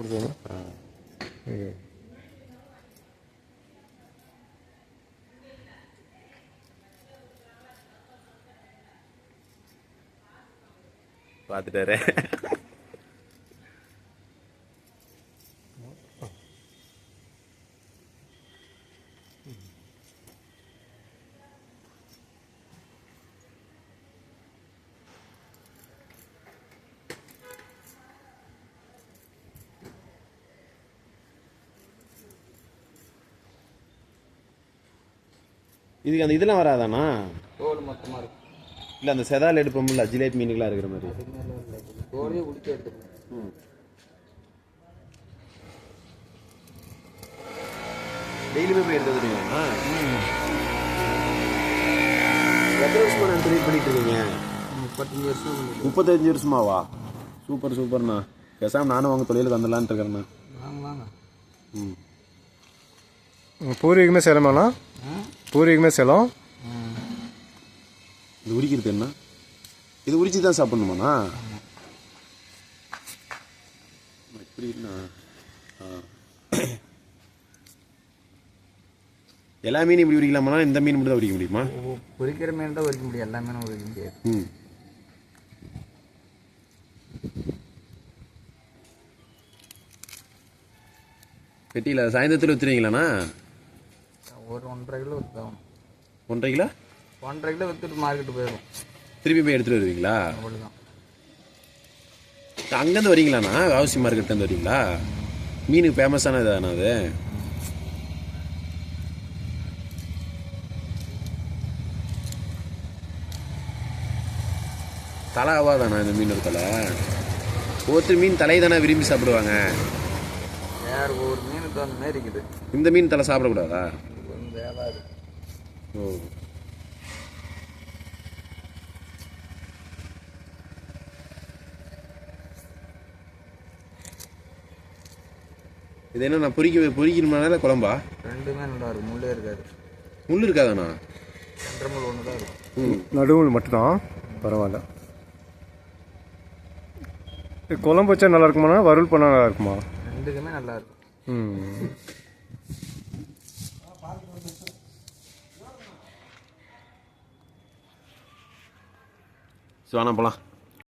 கொடுத்தோம் பார்த்துட்டாரு இதுக்கு அந்த இதெல்லாம் வராதாண்ணா? தோல் மொத்தமாக இருக்கும் இல்லை அந்த செதால் எடுப்போம்ல ஜிலேபி மீனுக்கெல்லாம் இருக்கிற மாதிரி. தோலையே உடிச்சு எடுத்துக்கணும். டெய்லி போய் போய் எடுத்து வந்துடுவீங்களா எத்தனை வருஷமா நான் ட்ரீட் பண்ணிட்டு இருக்கீங்க? முப்பத்தஞ்சு வருஷம் முப்பத்தஞ்சு வருஷமாவா? சூப்பர் சூப்பர்ண்ணா. பேசாம நானும் உங்க தொழிலுக்கு வந்துடலான்ட்டு இருக்கிறேண்ணா. வாங்க வாங்க. ம். பூர்வீகமே சேலமாண்ணா? பூர்வீகமே சேலம் இது உரிக்கிறது என்ன? இது உரிச்சு தான் சாப்பிடணுமாண்ணா? எப்படின்னா ஆ. எல்லா மீனும் இப்படி உரிக்கலாமா இந்த மீன் மட்டும் தான் உரிக்க முடியுமா? பொரிக்கிற மீன் தான் உரிக்க முடியும். எல்லா மீனும் உரிக்க முடியாது. ம். பெட்டியில் சாயந்தரத்தில் விற்றுறீங்களாண்ணா ஒரு ஒன்றரை கிலோ விற்றாகும் ஒன்றரை கிலோ? ஒன்றரை கிலோ விற்றுட்டு மார்க்கெட்டு போயிடும் திருப்பி போய் எடுத்துகிட்டு வருவீங்களா? அவ்வளோதான் அங்கேருந்து வரீங்களாண்ணா வாவசி மார்க்கெட்லேருந்து வரீங்களா? மீனுக்கு ஃபேமஸான இதாண்ணா அது. தலை ஆவாதாண்ணா இந்த மீன் தலை. ஒவ்வொருத்தர் மீன் தலை தானே விரும்பி சாப்பிடுவாங்க. வேறு ஒவ்வொரு மீனுக்கு தகுந்த மாதிரி இருக்குது இந்த மீன் தலை சாப்பிடக்கூடாதா? ஓ. இது என்ன நான் பொரிக்க பொரிக்கணுமானால குழம்பா? ரெண்டுமே நல்லா இருக்கும் முள்ளே இருக்காது. முள் இருக்காதாண்ணா? ரெண்டரை முள் ஒன்று தான் இருக்கும் ம். நடுவில் மட்டும்தான். பரவாயில்ல. குழம்பு வச்சா நல்லா இருக்குமாண்ணா? வறுவல் பண்ணால் நல்லா இருக்குமா? ரெண்டுக்குமே நல்லா இருக்கும் ம். ஸோ ஆனால் போகலாம்